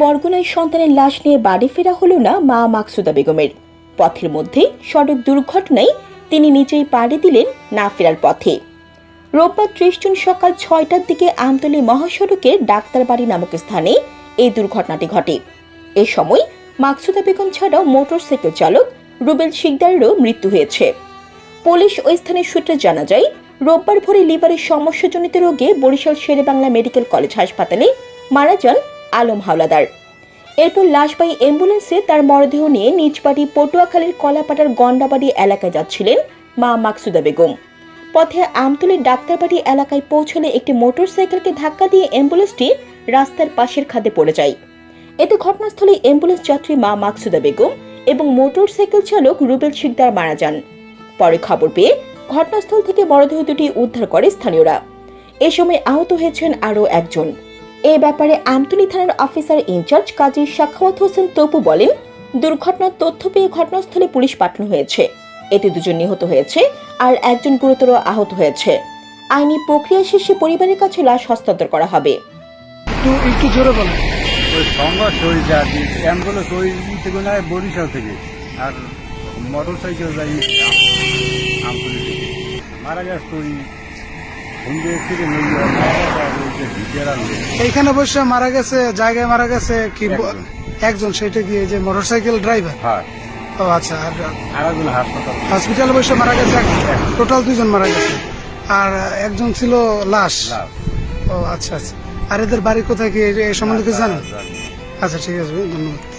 বরগুনায় সন্তানের লাশ নিয়ে বাড়ি ফেরা হলো না মা মাকসুদা বেগমের। পথের মধ্যেই সড়ক দুর্ঘটনায় তিনি নিজেই পাড়ি দিলেন না ফেরার পথে। রোববার ত্রিশ জুন সকাল ছয়টার দিকে আমতলী মহাসড়কের ডাক্তারবাড়ি নামক স্থানে এই দুর্ঘটনাটি ঘটে। এ সময় মাকসুদা বেগম ছাড়াও মোটরসাইকেল চালক রুবেল শিকদারেরও মৃত্যু হয়েছে। পুলিশ ওই স্থানের সূত্রে জানা যায়, রোববার ভোরে লিভারের সমস্যাজনিত রোগে বরিশাল শেরেবাংলা মেডিকেল কলেজ হাসপাতালে মারা যান আলম হাওলাদার। এরপর লাশবাহী অ্যাম্বুলেন্সে তার মরদেহ নিয়ে নিজ বাড়ি পটুয়াখালীর কলাপাটার গন্ডাবাড়ি এলাকায় যাচ্ছিলেন মা মাকসুদা বেগম। পথে আমতলীর ডাক্তারবাড়ি এলাকায় পৌঁছলে একটি মোটরসাইকেলকে ধাক্কা দিয়ে অ্যাম্বুলেন্সটি রাস্তার পাশের খাদে পড়ে যায়। এতে ঘটনাস্থলে অ্যাম্বুলেন্স যাত্রী মা মাকসুদা বেগম এবং মোটরসাইকেল চালক রুবেল শিকদার মারা যান। পরে খবর পেয়ে ঘটনাস্থল থেকে মরদেহ দুটি উদ্ধার করে স্থানীয়রা। এ সময় আহত হয়েছেন আরও একজন। এ ব্যাপারে আমতলী থানার officer in charge Kazi Sakhawat Hossain Topu বলেন দুর্ঘটনার তথ্য পেয়ে ঘটনাস্থলে পুলিশ পাঠানো হয়েছে এতে দুজন নিহত হয়েছে আর একজন গুরুতর আহত হয়েছে আইনি প্রক্রিয়া শেষে পরিবারের কাছে লাশ হস্তান্তর করা হবে একটু একটু জোরে বলেন ওই সংঘর্ষ হয়েছে আর কি অ্যাম্বুলেন্স ওই থেকে নয় বরিশাল থেকে আর মোটর সাইকেল যাই আমতলি থেকে মারা গেছে তো ওই হুন্ডে থেকে এইখানে বসে মারা গেছে জায়গায় মারা গেছে কি একজন। সেটা গিয়ে যে মোটরসাইকেল ড্রাইভার হ্যাঁ। ও আচ্ছা হসপিটালে বসে মারা গেছে টোটাল দুজন মারা গেছে। আর একজন ছিল লাশ। ও আচ্ছা আচ্ছা। আর এদের বাড়ি কোথায় কি এই- এই সম্বন্ধে কিছু জানেন? আচ্ছা ঠিক আছে ধন্যবাদ।